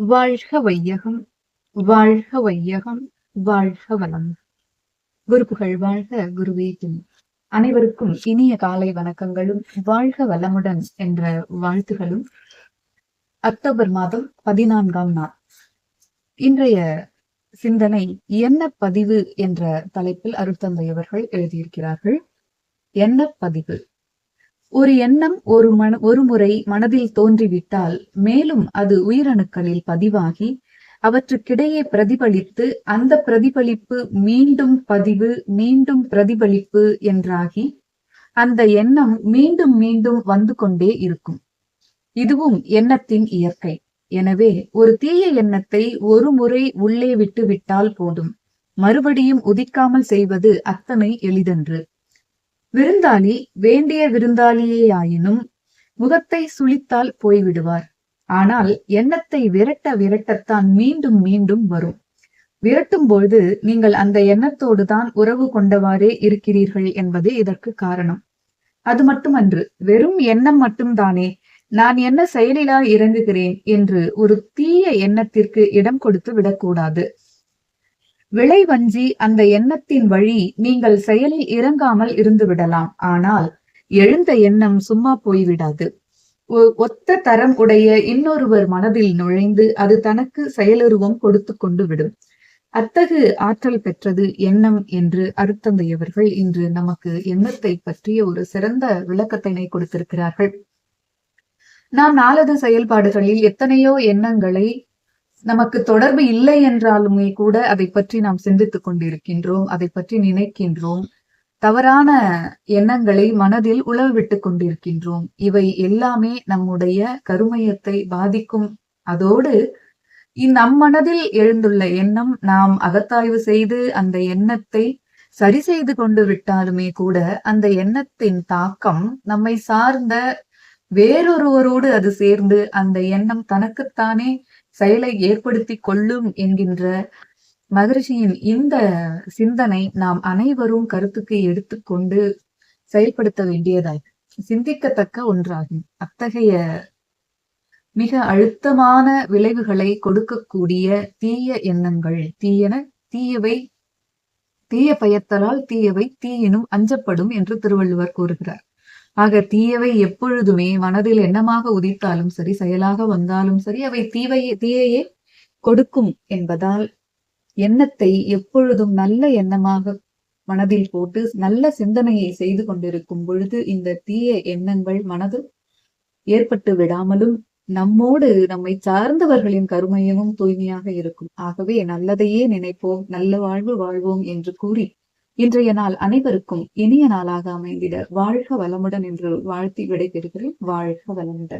வாழ்க வையகம் வாழ்க வையகம் வாழ்க வளம். குருப்புகள் வாழ்க குருவே துணை அனைவருக்கும் இனிய காலை வணக்கங்களும் வாழ்க வளமுடன் என்ற வாழ்த்துகளும். அக்டோபர் மாதம் பதினான்காம் நாள். இன்றைய சிந்தனை என்ன பதிவு என்ற தலைப்பில் அருள் தந்தையவர்கள் எழுதியிருக்கிறார்கள். என்ன பதிவு ஒரு எண்ணம் ஒரு மன ஒரு முறை மனதில் தோன்றிவிட்டால் மேலும் அது உயிரணுக்களில் பதிவாகி அவற்றுக்கிடையே பிரதிபலித்து அந்த பிரதிபலிப்பு மீண்டும் பதிவு மீண்டும் பிரதிபலிப்பு என்றாகி அந்த எண்ணம் மீண்டும் மீண்டும் வந்து கொண்டே இருக்கும். இதுவும் எண்ணத்தின் இயற்கை. எனவே ஒரு தீய எண்ணத்தை ஒரு முறை உள்ளே விட்டு விட்டால் போதும். மறுபடியும் உதிக்காமல் செய்வது அத்தனை எளிதன்று. விருந்தாளி வேண்டிய விருந்தாளியேயாயினும் முகத்தை சுளித்தால் போய்விடுவார். ஆனால் எண்ணத்தை விரட்ட விரட்டத்தான் மீண்டும் மீண்டும் வரும். விரட்டும் பொழுது நீங்கள் அந்த எண்ணத்தோடு தான் உறவு கொண்டவாறே இருக்கிறீர்கள் என்பதே இதற்கு காரணம். அது மட்டுமன்று வெறும் எண்ணம் மட்டும்தானே நான் என்ன செயலிலா இறங்குகிறேன் என்று ஒரு தீய எண்ணத்திற்கு இடம் கொடுத்து விடக்கூடாது. விளை வஞ்சி அந்த எண்ணத்தின் வழி நீங்கள் செயலில் இறங்காமல் இருந்து விடலாம் ஆனால் எழுந்த எண்ணம் சும்மா போய்விடாது. ஒத்த தரம் உடைய இன்னொருவர் மனதில் நுழைந்து அது தனக்கு செயலுருவம் கொடுத்து கொண்டு விடும் அத்தகு ஆற்றல் பெற்றது எண்ணம் என்று அருத்தந்தையவர்கள் இன்று நமக்கு எண்ணத்தை பற்றிய ஒரு சிறந்த விளக்கத்தினை கொடுத்திருக்கிறார்கள். நாம் நாலது செயல்பாடுகளில் எத்தனையோ எண்ணங்களை நமக்கு தொடர்பு இல்லை என்றாலுமே கூட அதை பற்றி நாம் சிந்தித்துக் கொண்டிருக்கின்றோம் அதை பற்றி நினைக்கின்றோம். தவறான எண்ணங்களை மனதில் உழவு விட்டு கொண்டிருக்கின்றோம். இவை எல்லாமே நம்முடைய கருமையத்தை பாதிக்கும். அதோடு நம் மனதில் எழுந்துள்ள எண்ணம் நாம் அகத்தாய்வு செய்து அந்த எண்ணத்தை சரி செய்து கொண்டு விட்டாலுமே கூட அந்த எண்ணத்தின் தாக்கம் நம்மை சார்ந்த வேறொருவரோடு அது சேர்ந்து அந்த எண்ணம் தனக்குத்தானே செயலை ஏற்படுத்தி கொள்ளும் என்கின்ற மகிழ்ச்சியின் இந்த சிந்தனை நாம் அனைவரும் கருத்துக்கு எடுத்துக்கொண்டு செயல்படுத்த வேண்டியதாகும் சிந்திக்கத்தக்க ஒன்றாகும். அத்தகைய மிக அழுத்தமான விளைவுகளை கொடுக்கக்கூடிய தீய எண்ணங்கள் தீயன தீயவை தீய பயத்தலால் தீயவை தீயினும் அஞ்சப்படும் என்று திருவள்ளுவர் கூறுகிறார். ஆக தீயவை எப்பொழுதுமே மனதில் எண்ணமாக உதித்தாலும் சரி செயலாக வந்தாலும் சரி அவை தீவையே தீயையே கொடுக்கும் என்பதால் எண்ணத்தை எப்பொழுதும் நல்ல எண்ணமாக மனதில் போட்டு நல்ல சிந்தனையை செய்து கொண்டிருக்கும் பொழுது இந்த தீய எண்ணங்கள் மனது ஏற்பட்டு விடாமலும் நம்மோடு நம்மை சார்ந்தவர்களின் கருமையமும் தூய்மையாக இருக்கும். ஆகவே நல்லதையே நினைப்போம் நல்ல வாழ்வு வாழ்வோம் என்று கூறி இன்றைய நாள் அனைவருக்கும் இனிய நாளாக அமைந்திட வாழ்க வளமுடன் என்று வாழ்த்தி விடைபெறுகிறேன். வாழ்க வளமுடன்.